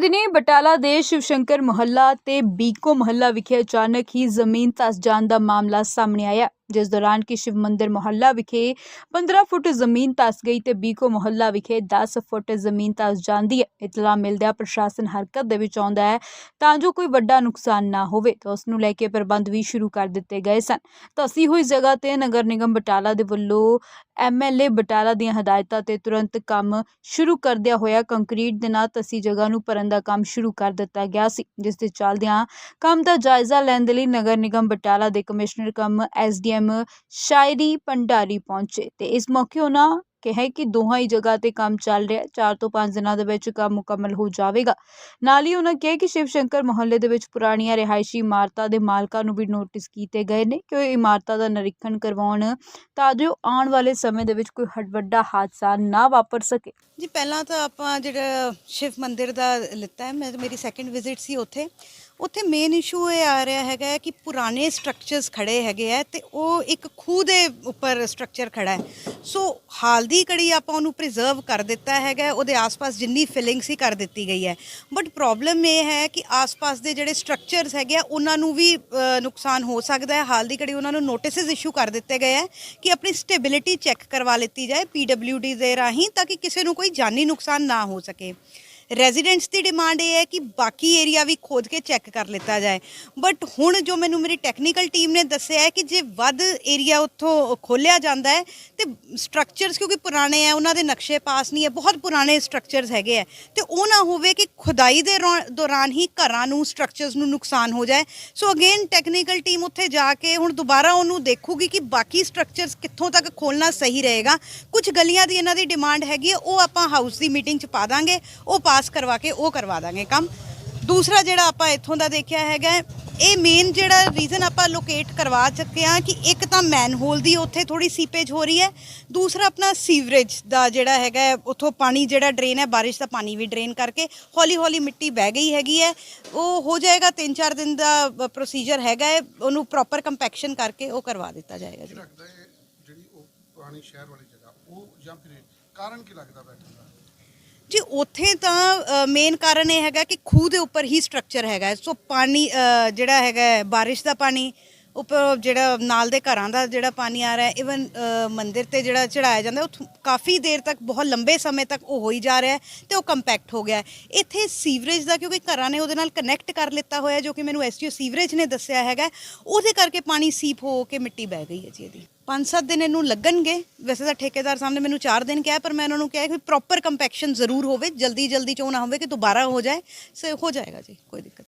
ਦਿਨੀ ਬਟਾਲਾ ਦੇ ਸ਼ਿਵ ਸ਼ੰਕਰ ਮੁਹੱਲਾ ਤੇ ਬੀਕੋ ਮੁਹੱਲਾ ਵਿਖੇ ਅਚਾਨਕ ਹੀ ਜ਼ਮੀਨ ਧਸ ਜਾਣ ਦਾ ਮਾਮਲਾ ਸਾਹਮਣੇ ਆਇਆ। ਜਿਸ ਦੌਰਾਨ ਕਿ ਸ਼ਿਵ ਮੰਦਿਰ ਮੁਹੱਲਾ ਵਿਖੇ 15 ਫੁੱਟ ਜ਼ਮੀਨ ਧਸ ਗਈ ਤੇ ਬੀਕੋ ਮੁਹੱਲਾ ਵਿਖੇ 10 ਫੁੱਟ ਜ਼ਮੀਨ ਧਸ ਜਾਂਦੀ ਹੈ। ਇਤਲਾ ਮਿਲਦਿਆਂ ਪ੍ਰਸ਼ਾਸਨ ਹਰਕਤ ਦੇ ਵਿੱਚ ਆਉਂਦਾ ਹੈ, ਤਾਂ ਜੋ ਕੋਈ ਵੱਡਾ ਨੁਕਸਾਨ ਨਾ ਹੋਵੇ, ਤਾਂ ਉਸ ਨੂੰ ਲੈ ਕੇ ਪ੍ਰਬੰਧ ਵੀ ਸ਼ੁਰੂ ਕਰ ਦਿੱਤੇ ਗਏ ਸਨ। ਧਸੀ ਹੋਈ ਜਗ੍ਹਾ ਤੇ ਨਗਰ ਨਿਗਮ ਬਟਾਲਾ ਦੇ ਵੱਲੋਂ ਐਮਐਲਏ ਬਟਾਲਾ ਦੀਆਂ ਹਦਾਇਤਾਂ ਤੇ ਤੁਰੰਤ ਕੰਮ ਸ਼ੁਰੂ ਕਰਦਿਆਂ ਹੋਇਆ ਕੰਕਰੀਟ ਦੇ ਨਾਲ ਧਸੀ ਜਗ੍ਹਾ ਨੂੰ ਭਰਨ ਦਾ ਕੰਮ ਸ਼ੁਰੂ ਕਰ ਦਿੱਤਾ ਗਿਆ ਸੀ, ਜਿਸ ਦੇ ਚੱਲਦਿਆਂ ਕੰਮ ਦਾ ਜਾਇਜ਼ਾ ਲੈਣ ਦੇ ਲਈ ਨਗਰ ਨਿਗਮ ਬਟਾਲਾ ਦੇ ਕਮਿਸ਼ਨਰ ਕਮ ਐਸਡੀਐਮ ਸ਼ਾਇਰੀ ਭੰਡਾਰੀ ਪਹੁੰਚੇ ਤੇ ਇਸ ਮੌਕੇ ਉਹਨਾਂ ਕਿਹਾ ਕਿ ਦੋਹਾਂ ਹੀ ਜਗ੍ਹਾ ਤੇ ਕੰਮ ਚੱਲ ਰਿਹਾ 4 ਤੋਂ 5 ਦਿਨਾਂ ਦੇ ਵਿੱਚ ਕੰਮ ਮੁਕੰਮਲ ਹੋ ਜਾਵੇਗਾ। ਨਾਲ ਹੀ ਉਹਨਾਂ ਕਿਹਾ ਕਿ ਸ਼ਿਵ ਸ਼ੰਕਰ ਮੁਹੱਲੇ ਦੇ ਵਿੱਚ ਪੁਰਾਣੀਆਂ ਰਿਹਾਇਸ਼ੀ ਇਮਾਰਤਾਂ ਦੇ ਮਾਲਕਾਂ ਨੂੰ ਵੀ ਨੋਟਿਸ ਕੀਤੇ ਗਏ ਨੇ ਕਿ ਉਹ ਇਮਾਰਤਾਂ ਦਾ ਨਿਰੀਖਣ ਕਰਵਾਉਣ ਤਾਂ ਜੋ ਆਉਣ ਵਾਲੇ ਸਮੇਂ ਦੇ ਵਿੱਚ ਕੋਈ ਵੱਡਾ ਹਾਦਸਾ ਨਾ ਵਾਪਰ ਸਕੇ। ਜੀ, ਪਹਿਲਾਂ ਤਾਂ ਆਪਾਂ ਜਿਹੜਾ ਸ਼ਿਵ ਮੰਦਿਰ ਦਾ ਲਿੱਤਾ ਹੈ ਮੇਰੀ ਸੈਕੰਡ ਵਿਜ਼ਿਟ ਸੀ ਉੱਥੇ। ਉੱਥੇ ਮੇਨ ਇਸ਼ੂ ਇਹ ਆ ਰਿਹਾ ਹੈਗਾ ਹੈ ਕਿ ਪੁਰਾਣੇ ਸਟਰਕਚਰਸ ਖੜੇ ਹੈਗੇ ਆ ਤੇ ਉਹ ਇੱਕ ਖੂਹ ਦੇ ਉੱਪਰ ਸਟਰਕਚਰ ਖੜਾ ਹੈ। ਸੋ ਹਾਲ ਦੀ ਕੜੀ ਆਪਾਂ ਉਹਨੂੰ ਪ੍ਰੀਜ਼ਰਵ ਕਰ ਦਿੱਤਾ ਹੈਗਾ ਉਹਦੇ ਆਸ-ਪਾਸ ਜਿੰਨੀ ਫਿਲਿੰਗ ਸੀ ਕਰ ਦਿੱਤੀ ਗਈ ਹੈ। ਬਟ ਪ੍ਰੋਬਲਮ ਇਹ ਹੈ ਕਿ ਆਸ-ਪਾਸ ਦੇ ਜਿਹੜੇ ਸਟਰਕਚਰਸ ਹੈਗੇ ਆ, ਉਹਨਾਂ ਨੂੰ ਵੀ ਨੁਕਸਾਨ ਹੋ ਸਕਦਾ ਹੈ। ਹਾਲ ਦੀ ਕੜੀ ਉਹਨਾਂ ਨੂੰ ਨੋਟਿਸਸ ਇਸ਼ੂ ਕਰ ਦਿੱਤੇ ਗਏ ਹੈ ਕਿ ਆਪਣੀ ਸਟੇਬਿਲਿਟੀ ਚੈੱਕ ਕਰਵਾ ਲਿੱਤੀ ਜਾਏ ਪੀਡਬਲਯੂਡੀ ਦੇ ਰਾਹੀਂ, ਤਾਂ ਕਿ ਕਿਸੇ ਨੂੰ ਕੋਈ ਜਾਨੀ ਨੁਕਸਾਨ ਨਾ ਹੋ ਸਕੇ। ਰੈਜ਼ੀਡੈਂਟਸ ਦੀ ਡਿਮਾਂਡ ਇਹ ਹੈ ਕਿ ਬਾਕੀ ਏਰੀਆ ਵੀ ਖੋਦ ਕੇ ਚੈੱਕ ਕਰ ਲਿੱਤਾ ਜਾਏ। ਬਟ ਹੁਣ ਜੋ ਮੈਨੂੰ ਮੇਰੀ ਟੈਕਨੀਕਲ ਟੀਮ ਨੇ ਦੱਸਿਆ ਹੈ ਕਿ ਜੇ ਵੱਧ ਏਰੀਆ ਉੱਥੋਂ ਖੋਲਿਆ ਜਾਂਦਾ ਹੈ, ਤੇ ਸਟਰਕਚਰਸ ਕਿਉਂਕਿ ਪੁਰਾਣੇ ਆ ਉਹਨਾਂ ਦੇ ਨਕਸ਼ੇ ਪਾਸ ਨਹੀਂ ਹੈ, ਬਹੁਤ ਪੁਰਾਣੇ ਸਟਰਕਚਰਸ ਹੈਗੇ ਆ ਤੇ ਉਹ ਨਾ ਹੋਵੇ ਕਿ ਖੁਦਾਈ ਦੇ ਰੌ- ਦੌਰਾਨ ਹੀ ਘਰਾਂ ਨੂੰ ਸਟਰਕਚਰਸ ਨੂੰ ਨੁਕਸਾਨ ਹੋ ਜਾਏ। ਸੋ ਅਗੇਨ ਟੈਕਨੀਕਲ ਟੀਮ ਉੱਥੇ ਜਾ ਕੇ ਹੁਣ ਦੁਬਾਰਾ ਉਹਨੂੰ ਦੇਖੂਗੀ ਕਿ ਬਾਕੀ ਸਟਰਕਚਰਸ ਕਿੱਥੋਂ ਤੱਕ ਖੋਲਣਾ ਸਹੀ ਰਹੇਗਾ। ਕੁਝ ਗਲੀਆਂ ਦੀ ਇਹਨਾਂ ਦੀ ਡਿਮਾਂਡ ਹੈਗੀ ਹੈ, ਉਹ ਆਪਾਂ ਹਾਊਸ ਦੀ ਮੀਟਿੰਗ 'ਚ ਪਾ ਦਾਂਗੇ, ਉਹ ਪਾ ਪਾਸ ਕਰਵਾ ਕੇ ਉਹ ਕਰਵਾ ਦਾਂਗੇ ਕੰਮ। ਦੂਸਰਾ ਜਿਹੜਾ ਆਪਾਂ ਇੱਥੋਂ ਦਾ ਦੇਖਿਆ ਹੈਗਾ, ਇਹ ਮੇਨ ਜਿਹੜਾ ਰੀਜ਼ਨ ਆਪਾਂ ਲੋਕੇਟ ਕਰਵਾ ਚੁੱਕੇ ਆ ਕਿ ਇੱਕ ਤਾਂ ਮੈਨਹੋਲ ਦੀ ਉੱਥੇ ਥੋੜੀ ਸੀਪੇਜ ਹੋ ਰਹੀ ਹੈ, ਦੂਸਰਾ ਆਪਣਾ ਸੀਵਰੇਜ ਦਾ ਜਿਹੜਾ ਹੈਗਾ ਉੱਥੋਂ ਪਾਣੀ ਜਿਹੜਾ ਡਰੇਨ ਹੈ, ਬਾਰਿਸ਼ ਦਾ ਪਾਣੀ ਵੀ ਡਰੇਨ ਕਰਕੇ ਹੌਲੀ ਹੌਲੀ ਮਿੱਟੀ ਬਹਿ ਗਈ ਹੈਗੀ ਹੈ। ਉਹ ਹੋ ਜਾਏਗਾ 3-4 ਦਿਨ ਦਾ ਪ੍ਰੋਸੀਜਰ ਹੈਗਾ ਹੈ, ਉਹਨੂੰ ਪ੍ਰੋਪਰ ਕੰਪੈਕਸ਼ਨ ਕਰਕੇ ਉਹ ਕਰਵਾ ਦਿੱਤਾ ਜਾਏਗਾ ਜੀ। ਲੱਗਦਾ ਹੈ ਜਿਹੜੀ ਉਹ ਪੁਰਾਣੀ ਸ਼ਹਿਰ ਵਾਲੀ ਜਗ੍ਹਾ, ਉਹ ਜਾਂ ਫਿਰ ਕਾਰਨ ਕੀ ਲੱਗਦਾ ਬੈਠਣ ਦਾ? ਜੀ, ਉੱਥੇ ਤਾਂ ਮੇਨ ਕਾਰਨ ਇਹ ਹੈਗਾ ਕਿ ਖੂਹ ਦੇ ਉੱਪਰ ਹੀ ਸਟਰਕਚਰ ਹੈਗਾ ਸੋ ਪਾਣੀ ਜਿਹੜਾ ਹੈਗਾ ਬਾਰਿਸ਼ ਦਾ ਪਾਣੀ ਉੱਪਰ ਜਿਹੜਾ ਨਾਲ ਦੇ ਘਰਾਂ ਦਾ ਜਿਹੜਾ ਪਾਣੀ ਆ ਰਿਹਾ ਹੈ ਇਵਨ ਮੰਦਿਰ ਤੇ ਜਿਹੜਾ ਚੜਾਇਆ ਜਾਂਦਾ ਉਹ ਕਾਫੀ ਦੇਰ ਤੱਕ, ਬਹੁਤ ਲੰਬੇ ਸਮੇਂ ਤੱਕ ਉਹ ਹੋਈ ਜਾ ਰਿਹਾ ਹੈ ਤੇ ਉਹ ਕੰਪੈਕਟ ਹੋ ਗਿਆ ਹੈ। ਇੱਥੇ ਸੀਵਰੇਜ ਦਾ ਕਿਉਂਕਿ ਘਰਾਂ ਨੇ ਉਹਦੇ ਨਾਲ ਕਨੈਕਟ ਕਰ ਲਿੱਤਾ ਹੋਇਆ ਜੋ ਕਿ ਮੈਨੂੰ ਐਸਟੀਓ ਸੀਵਰੇਜ ਨੇ ਦੱਸਿਆ ਹੈਗਾ ਉਹਦੇ ਕਰਕੇ ਪਾਣੀ ਸੀਪ ਹੋ ਕੇ ਮਿੱਟੀ ਬਹਿ ਗਈ ਹੈ ਜੀ ਇਹਦੀ। ਪੰਜ ਸੱਤ ਦਿਨ ਇਹਨੂੰ ਲੱਗਣਗੇ। ਵੈਸੇ ਤਾਂ ਠੇਕੇਦਾਰ ਸਾਹਮਣੇ ਮੈਨੂੰ 4 ਦਿਨ ਕਿਹਾ, ਪਰ ਮੈਂ ਉਹਨਾਂ ਨੂੰ ਕਿਹਾ ਕਿ ਪ੍ਰੋਪਰ ਕੰਪੈਕਸ਼ਨ ਜ਼ਰੂਰ ਹੋਵੇ ਜਲਦੀ ਜਲਦੀ 'ਚੋਂ ਨਾ ਹੋਵੇ ਕਿ ਦੁਬਾਰਾ ਹੋ ਜਾਏ। ਸੋ, ਹੋ ਜਾਏਗਾ ਜੀ, ਕੋਈ ਦਿੱਕਤ